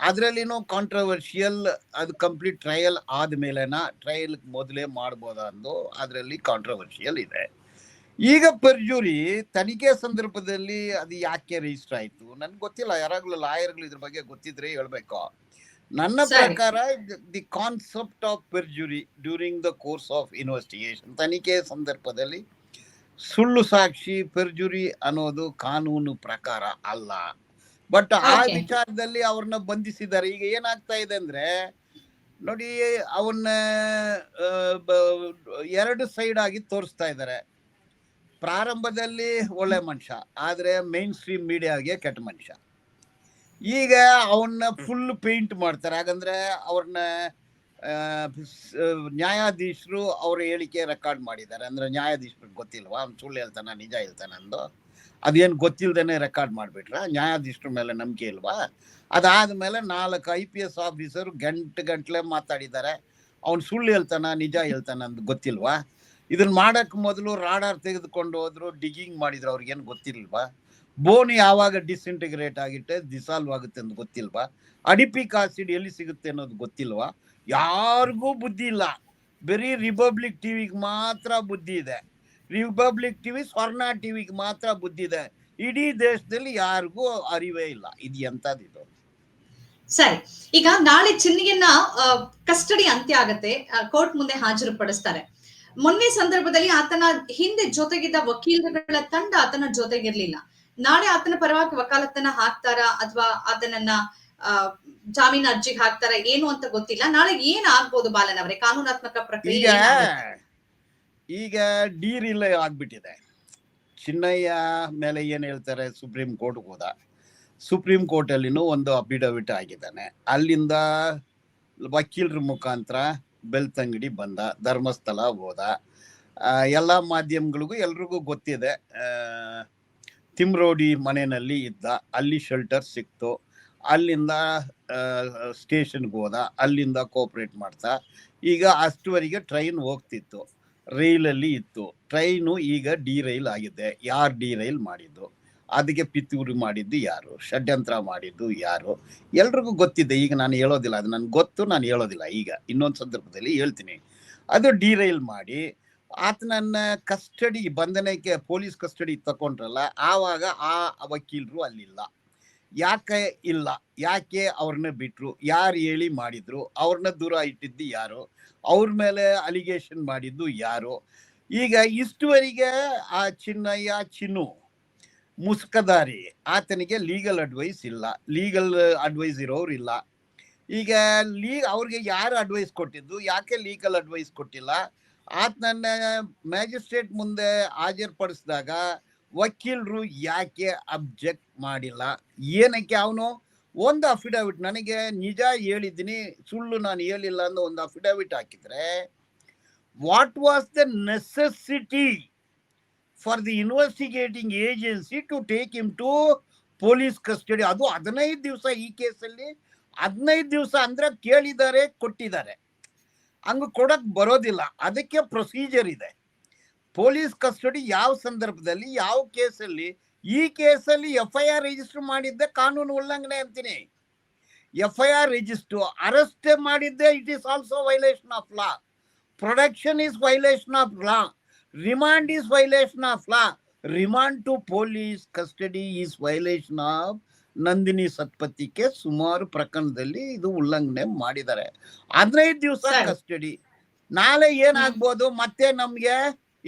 ಅದರಲ್ಲಿನೂ ಕಾಂಟ್ರವರ್ಷಿಯಲ್ ಅದು ಕಂಪ್ಲೀಟ್ ಟ್ರಯಲ್ ಆದಮೇಲೆನಾ ಟ್ರಯಲ್ ಮೊದಲೇ ಮಾಡ್ಬೋದಾ ಅಂದು ಅದರಲ್ಲಿ ಕಾಂಟ್ರವರ್ಷಿಯಲ್ ಇದೆ. ಈಗ ಪರ್ಜುರಿ ತನಿಖೆ ಸಂದರ್ಭದಲ್ಲಿ ಅದು ಯಾಕೆ ರಿಜಿಸ್ಟರ್ ಆಯ್ತು? ನನ್ಗೆ ಗೊತ್ತಿಲ್ಲ ಯಾರಾಗ್ಲೂ ಲಾಯರ್ಗಳು ಇದ್ರ ಬಗ್ಗೆ ಗೊತ್ತಿದ್ರೆ ಹೇಳ್ಬೇಕು. ನನ್ನ ಪ್ರಕಾರ the concept of perjury during the course of investigation ತನಿಖೆ ಸಂದರ್ಭದಲ್ಲಿ ಸುಳ್ಳು ಸಾಕ್ಷಿ ಪೆರ್ಜುರಿ ಅನ್ನೋದು ಕಾನೂನು ಪ್ರಕಾರ ಅಲ್ಲ. ಬಟ್ ಆ ವಿಚಾರದಲ್ಲಿ ಅವ್ರನ್ನ ಬಂಧಿಸಿದ್ದಾರೆ. ಈಗ ಏನಾಗ್ತಾ ಇದೆ ಅಂದ್ರೆ ನೋಡಿ ಅವನ್ನ ಎರಡು ಸೈಡ್ ಆಗಿ ತೋರಿಸ್ತಾ ಇದ್ದಾರೆ. ಪ್ರಾರಂಭದಲ್ಲಿ ಒಳ್ಳೆ ಮನುಷ್ಯ ಆದ್ರೆ ಮೇನ್ ಸ್ಟ್ರೀಮ್ ಮೀಡಿಯಾಗೆ ಕೆಟ್ಟ ಮನುಷ್ಯ. ಈಗ ಅವನ್ನ ಫುಲ್ ಪೇಂಟ್ ಮಾಡ್ತಾರೆ. ಹಾಗಂದ್ರೆ ಅವ್ರನ್ನ ನ್ಯಾಯಾಧೀಶರು ಅವ್ರ ಹೇಳಿಕೆ ರೆಕಾರ್ಡ್ ಮಾಡಿದ್ದಾರೆ. ಅಂದ್ರೆ ನ್ಯಾಯಾಧೀಶರಿಗೆ ಗೊತ್ತಿಲ್ವಾ? ಅವ್ನು ಸುಳ್ಳು ಹೇಳ್ತಾನೆ, ನಿಜ ಹೇಳ್ತಾನ ಅಂದು. ಅದೇನು ಗೊತ್ತಿಲ್ದೇನೆ ರೆಕಾರ್ಡ್ ಮಾಡಿಬಿಟ್ರ? ನ್ಯಾಯಾಧೀಶರ ಮೇಲೆ ನಂಬಿಕೆ ಇಲ್ವಾ? ಅದಾದ್ಮೇಲೆ ನಾಲ್ಕು ಐ ಪಿ ಎಸ್ ಆಫೀಸರ್ ಗಂಟೆ ಗಂಟ್ಲೆ ಮಾತಾಡಿದ್ದಾರೆ. ಅವ್ನು ಸುಳ್ಳು ಹೇಳ್ತಾನ, ನಿಜ ಹೇಳ್ತಾನ ಅಂತ ಗೊತ್ತಿಲ್ವಾ? ಇದನ್ನ ಮಾಡಕ್ ಮೊದಲು ರಾಡಾರ್ ತೆಗೆದುಕೊಂಡು ಹೋದ್ರು ಡಿಗಿಂಗ್ ಮಾಡಿದ್ರು, ಅವ್ರಿಗೇನು ಗೊತ್ತಿಲ್ವಾ? ಬೋನ್ ಯಾವಾಗ ಡಿಸ್ಇಂಟಿಗ್ರೇಟ್ ಆಗಿಟ್ಟೆ ಡಿಸಾಲ್ವ್ ಆಗುತ್ತೆ ಅಂತ ಗೊತ್ತಿಲ್ವಾ? ಅಡಿಪಿಕ್ ಆಸಿಡ್ ಎಲ್ಲಿ ಸಿಗುತ್ತೆ ಅನ್ನೋದು ಗೊತ್ತಿಲ್ವಾ? ಯಾರಿಗೂ ಬುದ್ಧಿ ಇಲ್ಲ. ಬರೀ ರಿಪಬ್ಲಿಕ್ ಟಿವಿಗೆ ಮಾತ್ರ ಬುದ್ಧಿ ಇದೆ. ರಿಪಬ್ಲಿಕ್ ಟಿವಿ ಸ್ವರ್ಣ ಟಿವಿಗೆ ಮಾತ್ರ ಬುದ್ಧಿ ಇದೆ. ಇಡೀ ದೇಶದಲ್ಲಿ ಯಾರಿಗೂ ಅರಿವೇ ಇಲ್ಲ. ಇದು. ಎಂತದಿದು ಸರಿ. ಈಗ ನಾಳೆ ಚಿನ್ನಿಗೆನ್ನ ಕಸ್ಟಡಿ ಅಂತ್ಯ ಆಗತ್ತೆ. ಕೋರ್ಟ್ ಮುಂದೆ ಹಾಜರು ಪಡಿಸ್ತಾರೆ ಮೊನ್ನೆ ಸಂದರ್ಭದಲ್ಲಿ ಆತನ ಹಿಂದೆ ಜೊತೆಗಿದ್ದ ವಕೀಲರುಗಳ ತಂಡ ಆತನ ಜೊತೆಗಿರ್ಲಿಲ್ಲ. ನಾಳೆ ಆತನ ಪರವಾಗಿ ವಕಾಲತ್ತನ್ನ ಹಾಕ್ತಾರಾ ಅಥವಾ ಆತನನ್ನ ಜಾಮೀನು ಅರ್ಜಿಗೆ ಹಾಕ್ತಾರ ಏನು ಅಂತ ಗೊತ್ತಿಲ್ಲ. ನಾಳೆ ಏನ್ ಆಗ್ಬೋದು ಬಾಲನ್ ಅವರೇ? ಕಾನೂನಾತ್ಮಕ ಪ್ರಕ್ರಿಯೆ ಈಗ ಏನಾಗುತ್ತೆ? ಈಗ ಡಿ ರಿಲೇ ಆಗ್ಬಿಟ್ಟಿದೆ. ಚಿನ್ನಯ್ಯ ಮೇಲೆ ಏನ್ ಹೇಳ್ತಾರೆ ಸುಪ್ರೀಂ ಕೋರ್ಟ್ ಹೋದ ಸುಪ್ರೀಂ ಕೋರ್ಟ್ ಅಲ್ಲಿನೂ ಒಂದು ಅಫಿಡವಿಟ್ ಆಗಿದ್ದಾನೆ. ಅಲ್ಲಿಂದ ವಕೀಲರ ಮುಖಾಂತರ ಬೆಳ್ತಂಗಡಿ ಬಂದ ಧರ್ಮಸ್ಥಳ ಹೋದ. ಎಲ್ಲ ಮಾಧ್ಯಮಗಳಿಗೂ ಎಲ್ರಿಗೂ ಗೊತ್ತಿದೆ. ತಿಮ್ರೋಡಿ ಮನೆಯಲ್ಲಿ ಇದ್ದ ಅಲ್ಲಿ ಶೆಲ್ಟರ್ ಸಿಕ್ತು. ಅಲ್ಲಿಂದ ಸ್ಟೇಷನ್ಗೆ ಹೋದ, ಅಲ್ಲಿಂದ ಕೋಪ್ರೇಟ್ ಮಾಡ್ತಾ, ಈಗ ಅಷ್ಟುವರೆಗೆ ಟ್ರೈನ್ ಹೋಗ್ತಿತ್ತು, ರೈಲಲ್ಲಿ ಇತ್ತು. ಟ್ರೈನು ಈಗ ಡಿ ರೈಲ್ ಆಗಿದೆ, ಯಾರು ಡಿ ರೈಲ್ ಮಾಡಿದ್ದು? ಅದಕ್ಕೆ ಪಿತೂರಿ ಮಾಡಿದ್ದು ಯಾರು? ಷಡ್ಯಂತ್ರ ಮಾಡಿದ್ದು ಯಾರು? ಎಲ್ರಿಗೂ ಗೊತ್ತಿದೆ, ಈಗ ನಾನು ಹೇಳೋದಿಲ್ಲ, ಅದು ನನಗೆ ಗೊತ್ತು, ನಾನು ಹೇಳೋದಿಲ್ಲ, ಈಗ ಇನ್ನೊಂದು ಸಂದರ್ಭದಲ್ಲಿ ಹೇಳ್ತೀನಿ. ಅದು ಡಿ ರೈಲ್ ಮಾಡಿ ಆತನನ್ನ ಕಸ್ಟಡಿ, ಬಂಧನಕ್ಕೆ, ಪೊಲೀಸ್ ಕಸ್ಟಡಿ ತಕೊಂಡ್ರಲ್ಲ, ಆವಾಗ ಆ ವಕೀಲರು ಅಲ್ಲಿಲ್ಲ. ಯಾಕೆ ಇಲ್ಲ? ಯಾಕೆ ಅವ್ರನ್ನ ಬಿಟ್ರು? ಯಾರು ಹೇಳಿ ಮಾಡಿದ್ರು? ಅವ್ರನ್ನ ದೂರ ಇಟ್ಟಿದ್ದು ಯಾರು? ಅವ್ರ ಮೇಲೆ ಅಲಿಗೇಷನ್ ಮಾಡಿದ್ದು ಯಾರು? ಈಗ ಇಷ್ಟುವರೆಗೆ ಆ ಚಿನ್ನಯ್ಯ, ಚಿನ್ನು ಮುಸ್ಕದಾರಿ, ಆತನಿಗೆ ಲೀಗಲ್ ಅಡ್ವೈಸ್ ಇಲ್ಲ. ಲೀಗಲ್ ಅಡ್ವೈಸ್ ಇರೋರು ಇಲ್ಲ. ಈಗ ಲೀ ಅವ್ರಿಗೆ ಯಾರು ಅಡ್ವೈಸ್ ಕೊಟ್ಟಿದ್ದು? ಯಾಕೆ ಲೀಗಲ್ ಅಡ್ವೈಸ್ ಕೊಟ್ಟಿಲ್ಲ? ಆತನನ್ನ ಮ್ಯಾಜಿಸ್ಟ್ರೇಟ್ ಮುಂದೆ ಹಾಜರುಪಡಿಸಿದಾಗ ವಕೀಲರು ಯಾಕೆ ಅಬ್ಜೆಕ್ಟ್ ಮಾಡಿಲ್ಲ? ಏನಕ್ಕೆ ಅವನು ಒಂದು ಅಫಿಡವಿಟ್ ನನಗೆ ನಿಜ ಹೇಳಿದ್ದೀನಿ, ಸುಳ್ಳು ನಾನು ಹೇಳಿಲ್ಲ ಅಂತ ಒಂದು ಅಫಿಡವಿಟ್ ಹಾಕಿದ್ರೆ what was the necessity for the investigating agency to take him to police custody ಅದು ಹದಿನೈದು ದಿವಸ ಈ ಕೇಸಲ್ಲಿ, ಹದಿನೈದು ದಿವಸ ಅಂದರೆ ಕೇಳಿದ್ದಾರೆ ಕೊಟ್ಟಿದ್ದಾರೆ ಹಂಗೆ ಕೊಡಕ್ಕೆ ಬರೋದಿಲ್ಲ. ಅದಕ್ಕೆ ಪ್ರೊಸೀಜರ್ ಇದೆ. ಪೊಲೀಸ್ ಕಸ್ಟಡಿ ಯಾವ ಸಂದರ್ಭದಲ್ಲಿ ಯಾವ ಕೇಸಲ್ಲಿ ಈ ಕೇಸಲ್ಲಿ ಎಫ್ ಐ ಆರ್ ರಿಜಿಸ್ಟರ್ ಮಾಡಿದ್ದೆ ಕಾನೂನು ಉಲ್ಲಂಘನೆ ಅಂತೀನಿ. F I R register arrest ಮಾಡಿದ್ದೆ it is also violation of law production is violation of law remand is violation of law remand to police custody is violation of Nandini ಸತ್ಪತ್ತಿಗೆ ಸುಮಾರು ಪ್ರಕರಣದಲ್ಲಿ ಇದು ಉಲ್ಲಂಘನೆ ಮಾಡಿದ್ದಾರೆ. ಹದಿನೈದು ದಿವಸ ಕಸ್ಟಡಿ. ನಾಳೆ ಏನಾಗ್ಬೋದು ಮತ್ತೆ ನಮ್ಗೆ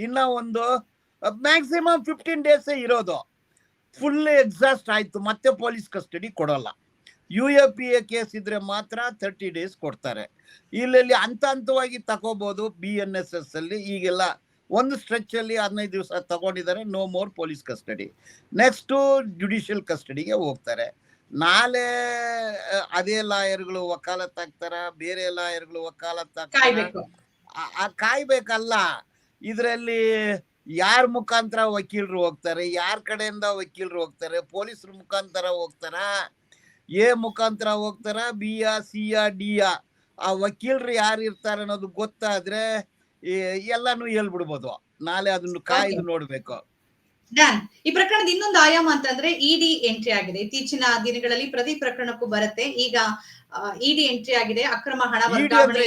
ಇನ್ನ ಒಂದು ಮ್ಯಾಕ್ಸಿಮಮ್ ಫಿಫ್ಟೀನ್ ಡೇಸ್ ಇರೋದು. ಫುಲ್ ಎಕ್ಸಾಸ್ಟ್ ಆಯ್ತು ಮತ್ತೆ ಪೊಲೀಸ್ ಕಸ್ಟಡಿ ಕೊಡಲ್ಲ. U A P A case ಇದ್ರೆ ಮಾತ್ರ ತರ್ಟಿ ಡೇಸ್ ಕೊಡ್ತಾರೆ. ಇಲ್ಲಿ ಹಂತ ಹಂತವಾಗಿ ತಗೋಬಹುದು ಬಿ ಎನ್ ಎಸ್ ಎಸ್ ಅಲ್ಲಿ. ಈಗೆಲ್ಲ ಒಂದು ಸ್ಟ್ರೆಚ್ ಅಲ್ಲಿ ಹದಿನೈದು ದಿವಸ ತಗೊಂಡಿದ್ದಾರೆ no more police custody next judicial ಕಸ್ಟಡಿಗೆ ಹೋಗ್ತಾರೆ. ನಾಳೆ ಅದೇ ಲಾಯರ್ಗಳು ವಕಾಲತ್ ಆಗ್ತಾರ? ಬೇರೆ ಲಾಯರ್ಗಳು ವಕಾಲತ್ ಆಗ್ತಾರ? ಆ ಕಾಯ್ಬೇಕಲ್ಲ. ಇದರಲ್ಲಿ ಯಾರ ಮುಖಾಂತರ ವಕೀಲರು ಹೋಗ್ತಾರೆ? ಯಾರ ಕಡೆಯಿಂದ ವಕೀಲರು ಹೋಗ್ತಾರೆ? ಪೊಲೀಸರ ಮುಖಾಂತರ ಹೋಗ್ತಾರ? ಎ ಮುಖಾಂತರ ಹೋಗ್ತಾರ? ಬಿ ಆ ಸಿ ಆ ಡಿ ಆ ವಕೀಲರು ಯಾರು ಇರ್ತಾರೆ ಅನ್ನೋದು ಗೊತ್ತಾದ್ರೆ ಎಲ್ಲಾನು ಹೇಳ್ಬಿಡ್ಬೋದು. ನಾಳೆ ಅದನ್ನು ಕಾಯ್ದು ನೋಡ್ಬೇಕು. ಡನ್ ಈ ಪ್ರಕರಣದ ಇನ್ನೊಂದು ಆಯಾಮ ಅಂತಂದ್ರೆ ಇಡಿ ಎಂಟ್ರಿ ಆಗಿದೆ. ಇತ್ತೀಚಿನ ದಿನಗಳಲ್ಲಿ ಪ್ರತಿ ಪ್ರಕರಣಕ್ಕೂ ಬರುತ್ತೆ. ಈಗ ಇಡಿ ಎಂಟ್ರಿ ಆಗಿದೆ. ಅಕ್ರಮ ಹಣ ವರ್ಗಾವಣೆ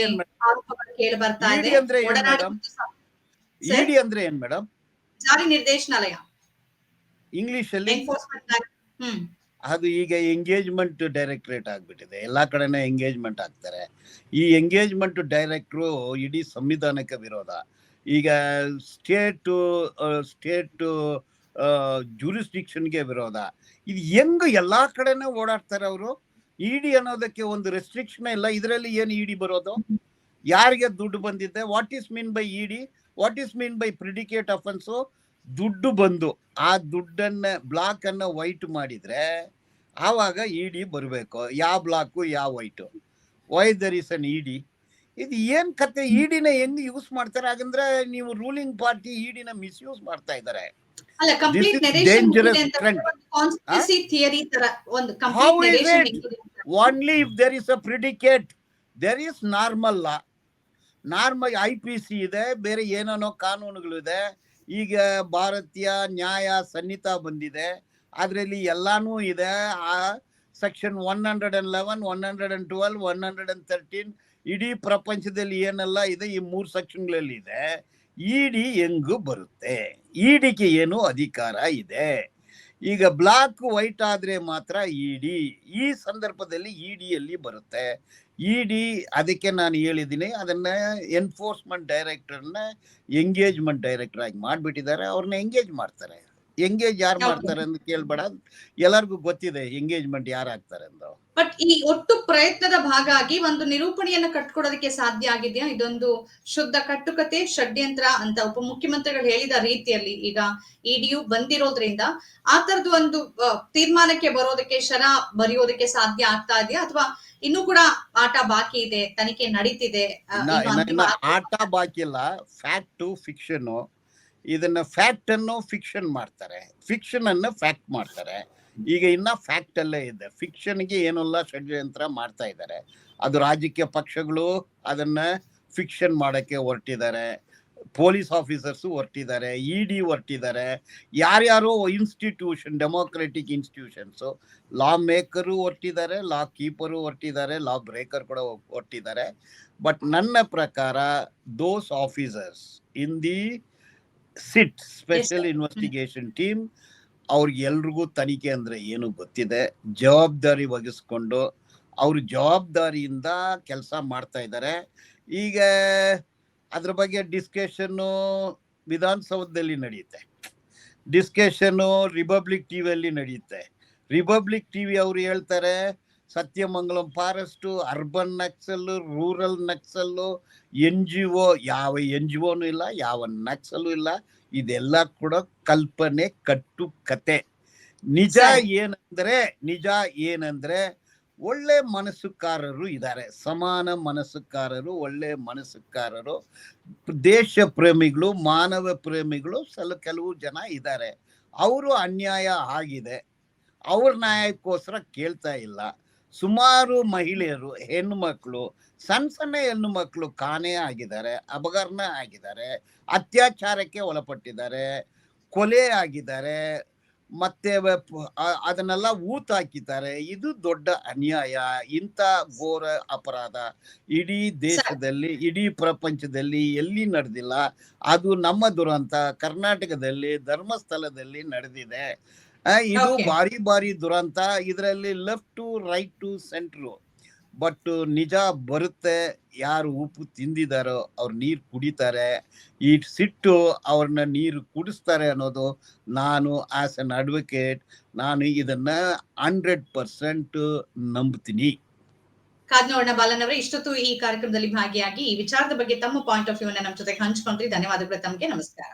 ಆರೋಪಗಳು ಕೇಳಿ ಬರ್ತಾ ಇದೆ. ಇಡಿ ಅಂದ್ರೆ ಏನ್ ಮೇಡಮ್? ಇಡಿ ಅಂದ್ರೆ ಏನ್ ಮೇಡಮ್ ಜಾರಿ ನಿರ್ದೇಶನಾಲಯ. ಇಂಗ್ಲಿಷ್ ಅಲ್ಲಿ? ಅದು ಈಗ ಎಂಗೇಜ್ಮೆಂಟ್ ಡೈರೆಕ್ಟರೇಟ್ ಆಗ್ಬಿಟ್ಟಿದೆ. ಎಲ್ಲಾ ಕಡೆನೇ ಎಂಗೇಜ್ಮೆಂಟ್ ಆಗ್ತಾರೆ. ಈ ಎಂಗೇಜ್ಮೆಂಟ್ ಡೈರೆಕ್ಟ್ರು ಇಡೀ ಸಂವಿಧಾನಕ್ಕೆ ವಿರೋಧ. ಈಗ ಸ್ಟೇಟು ಸ್ಟೇಟು ಜೂರಿಸ್ಡಿಕ್ಷನ್ಗೆ ವಿರೋಧ. ಇದು ಹೆಂಗ್ ಎಲ್ಲಾ ಕಡೆನೂ ಓಡಾಡ್ತಾರೆ ಅವರು? ಇಡಿ ಅನ್ನೋದಕ್ಕೆ ಒಂದು ರೆಸ್ಟ್ರಿಕ್ಷನ್ ಇಲ್ಲ. ಇದರಲ್ಲಿ ಏನು ಇಡಿ ಬರೋದು? ಯಾರಿಗೆ ದುಡ್ಡು ಬಂದಿದೆ? What is mean by ED what is mean by predicate offence ದುಡ್ಡು ಬಂದು. ಆ ದುಡ್ಡನ್ನ ಬ್ಲಾಕ್ ಅನ್ನ ವೈಟ್ ಮಾಡಿದ್ರೆ ಆವಾಗ ಇಡಿ ಬರಬೇಕು. ಯಾವ ಬ್ಲಾಕು ಯಾವ white. Why there is an ED ಇದು ಏನ್ ಕತೆ? ಇಡಿನ ಹೆಂಗ್ ಯೂಸ್ ಮಾಡ್ತಾರೆ? ಹಾಗಂದ್ರೆ ನೀವು ರೂಲಿಂಗ್ ಪಾರ್ಟಿ ಇಡಿನ ಮಿಸ್ಯೂಸ್ ಮಾಡ್ತಾ ಇದ್ದಾರೆ? Only if there is a predicate there is normal law normal I P C ಇದೆ, ಬೇರೆ ಏನೇನೋ ಕಾನೂನುಗಳಿದೆ, ಈಗ ಭಾರತೀಯ ನ್ಯಾಯ ಸನ್ನಿತ ಬಂದಿದೆ. ಅದರಲ್ಲಿ ಎಲ್ಲಾನು ಇದೆ. ಆ section one hundred and eleven one hundred and twelve one hundred and thirteen ಇಡೀ ಪ್ರಪಂಚದಲ್ಲಿ ಏನೆಲ್ಲ ಇದೆ, ಈ ಮೂರು ಸೆಕ್ಷನ್ಗಳಲ್ಲಿ ಇದೆ. ಇಡಿ ಹೆಂಗು ಬರುತ್ತೆ? ಇಡಿಗೆ ಏನು ಅಧಿಕಾರ ಇದೆ? ಈಗ ಬ್ಲಾಕ್ ವೈಟ್ ಆದರೆ ಮಾತ್ರ ಇಡಿ. ಈ ಸಂದರ್ಭದಲ್ಲಿ ಇಡಿಯಲ್ಲಿ ಬರುತ್ತೆ. ಇಡಿ ಅದಕ್ಕೆ ನಾನು ಹೇಳಿದ್ದೀನಿ ಅದನ್ನ ಎನ್ಫೋರ್ಸ್ಮೆಂಟ್ ಡೈರೆಕ್ಟರ್ನ ಎಂಗೇಜ್ಮೆಂಟ್ ಡೈರೆಕ್ಟರ್ ಆಗಿ ಮಾಡ್ಬಿಟ್ಟಿದ್ದಾರೆ ಅವ್ರನ್ನ ಎಂಗೇಜ್ ಮಾಡ್ತಾರೆ. ಎಂಗೇಜ್ ಯಾರು. ಮಾಡ್ತಾರೆ ಅಂತ ಕೇಳ್ಬೇಡ ಎಲ್ಲರಿಗೂ ಗೊತ್ತಿದೆ ಎಂಗೇಜ್ಮೆಂಟ್ ಯಾರು ಆಗ್ತಾರೆ ಅಂತ. ಬಟ್ ಈ ಒಟ್ಟು ಪ್ರಯತ್ನದ ಭಾಗ ಆಗಿ ಒಂದು ನಿರೂಪಣೆಯನ್ನ ಕಟ್ಕೊಡೋದಕ್ಕೆ ಸಾಧ್ಯ ಆಗಿದೆಯಾ? ಇದೊಂದು ಶುದ್ಧ ಕಟ್ಟುಕತೆ ಷಡ್ಯಂತ್ರ ಅಂತ ಉಪಮುಖ್ಯಮಂತ್ರಿಗಳು ಹೇಳಿದ ರೀತಿಯಲ್ಲಿ ಈಗ ಇಡಿಯು ಬಂದಿರೋದ್ರಿಂದ ಆ ತರದ್ದು ಒಂದು ತೀರ್ಮಾನಕ್ಕೆ ಬರೋದಕ್ಕೆ ಶರ ಬರೆಯೋದಕ್ಕೆ ಸಾಧ್ಯ ಆಗ್ತಾ ಇದೆಯಾ? ಅಥವಾ ಇನ್ನೂ ಕೂಡ ಆಟ ಬಾಕಿ ಇದೆ ತನಿಖೆ ನಡೀತಿದೆ ಆಟ ಬಾಕಿ ಇಲ್ಲ ಫ್ಯಾಕ್ಟು ಫಿಕ್ಷನ್ ಇದನ್ನ ಫ್ಯಾಕ್ಟ್ ಅನ್ನು ಫಿಕ್ಷನ್ ಮಾಡ್ತಾರೆ ಫಿಕ್ಷನ್ ಅನ್ನು ಫ್ಯಾಕ್ಟ್ ಮಾಡ್ತಾರೆ. ಈಗ ಇನ್ನ ಫ್ಯಾಕ್ಟ್ ಅಲ್ಲೇ ಇದೆ ಫಿಕ್ಷನ್ಗೆ ಏನೆಲ್ಲ ಷಡ್ಯಂತ್ರ ಮಾಡ್ತಾ ಇದ್ದಾರೆ ಅದು ರಾಜಕೀಯ ಪಕ್ಷಗಳು ಅದನ್ನ ಫಿಕ್ಷನ್ ಮಾಡಕ್ಕೆ ಹೊರಟಿದ್ದಾರೆ ಪೊಲೀಸ್ ಆಫೀಸರ್ಸು ಹೊರಟಿದ್ದಾರೆ ಇ ಡಿ ಹೊರಟಿದ್ದಾರೆ ಯಾರ್ಯಾರೋ institution democratic institutions law maker ಹೊರಟಿದ್ದಾರೆ ಲಾ ಕೀಪರು ಹೊರಟಿದ್ದಾರೆ ಲಾ ಬ್ರೇಕರ್ ಕೂಡ ಹೊರಟಿದ್ದಾರೆ. ಬಟ್ ನನ್ನ ಪ್ರಕಾರ those officers in the SIT special. Investigation team ಅವ್ರಿಗೆಲ್ರಿಗೂ ತನಿಖೆ ಅಂದರೆ ಏನು ಗೊತ್ತಿದೆ? ಜವಾಬ್ದಾರಿ ವಹಿಸ್ಕೊಂಡು ಅವರು ಜವಾಬ್ದಾರಿಯಿಂದ ಕೆಲಸ ಮಾಡ್ತಾ ಇದ್ದಾರೆ. ಈಗ ಅದ್ರ ಬಗ್ಗೆ ಡಿಸ್ಕಷನ್ನು ವಿಧಾನಸೌಧದಲ್ಲಿ ನಡೆಯುತ್ತೆ. ಡಿಸ್ಕಷನ್ನು ರಿಪಬ್ಲಿಕ್ ಟಿವಿಯಲ್ಲಿ ನಡೆಯುತ್ತೆ. ರಿಪಬ್ಲಿಕ್ ಟಿವಿ ಅವರು ಹೇಳ್ತಾರೆ Sathyamangalam forest urban Naxal rural Naxal N G O ಯಾವ ಎನ್ ಜಿ ಒನು ಇಲ್ಲ ಯಾವ ನಕ್ಸಲ್ಲೂ ಇಲ್ಲ. ಇದೆಲ್ಲ ಕೂಡ ಕಲ್ಪನೆ ಕಟ್ಟು ಕತೆ ನಿಜ ಏನಂದ್ರೆ ನಿಜ ಏನಂದ್ರೆ ಒಳ್ಳೆ ಮನಸ್ಸುಕಾರರು ಇದ್ದಾರೆ. ಸಮಾನ ಮನಸ್ಸುಕಾರರು, ಒಳ್ಳೆ ಮನಸ್ಸುಕಾರರು, ದೇಶ ಪ್ರೇಮಿಗಳು, ಮಾನವ ಪ್ರೇಮಿಗಳು ಸಲ, ಕೆಲವು ಜನ ಇದ್ದಾರೆ. ಅವರು ಅನ್ಯಾಯ ಆಗಿದೆ. ಅವ್ರ ನ್ಯಾಯಕ್ಕೋಸ್ಕರ ಕೇಳ್ತಾ ಇಲ್ಲ. ಸುಮಾರು ಮಹಿಳೆಯರು ಹೆಣ್ಣು ಮಕ್ಕಳು ಸಣ್ಣ ಸಣ್ಣ ಹೆಣ್ಣು ಮಕ್ಕಳು ಕಾಣೆ ಆಗಿದ್ದಾರೆ, ಅಪಘರ್ಣ ಆಗಿದ್ದಾರೆ, ಅತ್ಯಾಚಾರಕ್ಕೆ ಒಳಪಟ್ಟಿದ್ದಾರೆ, ಕೊಲೆ ಆಗಿದ್ದಾರೆ ಮತ್ತೆ ಅದನ್ನೆಲ್ಲ ಊತ ಹಾಕಿದ್ದಾರೆ ಇದು ದೊಡ್ಡ ಅನ್ಯಾಯ. ಇಂಥ ಘೋರ ಅಪರಾಧ ಇಡೀ ದೇಶದಲ್ಲಿ ಇಡೀ ಪ್ರಪಂಚದಲ್ಲಿ ಎಲ್ಲಿ ನಡೆದಿಲ್ಲ? ಅದು ನಮ್ಮ ದುರಂತ. ಕರ್ನಾಟಕದಲ್ಲಿ ಧರ್ಮಸ್ಥಳದಲ್ಲಿ ನಡೆದಿದೆ. ಇದು. ಬಾರಿ ಬಾರಿ ದುರಂತ. ಇದರಲ್ಲಿ left to right to centre. But ನಿಜ ಬರುತ್ತೆ ಯಾರು ಉಪ್ಪು ತಿಂದಿದಾರೋ ಅವ್ರು ನೀರು ಕುಡಿತಾರೆ. ಈ ಸಿಟ್ಟು ಅವ್ರನ್ನ ನೀರು ಕುಡಿಸ್ತಾರೆ ಅನ್ನೋದು ನಾನು ಆಸ್ ಅನ್ ಅಡ್ವೊಕೇಟ್ ನಾನು ಇದನ್ನ ಹಂಡ್ರೆಡ್ ಪರ್ಸೆಂಟ್ ನಂಬ್ತೀನಿ. ಕಾದ್ನೋಣ ಬಾಲನ್ ಅವರೇ ಇಷ್ಟೊತ್ತು ಈ ಕಾರ್ಯಕ್ರಮದಲ್ಲಿ ಭಾಗಿಯಾಗಿ ಈ ವಿಚಾರದ ಬಗ್ಗೆ ತಮ್ಮ ಪಾಯಿಂಟ್ ಆಫ್ ವ್ಯೂ ನಮ್ಮ ಜೊತೆಗೆ ಹಂಚ್ಕೊಂಡ್ರಿ. ಧನ್ಯವಾದಗಳು ತಮಗೆ. ನಮಸ್ಕಾರ.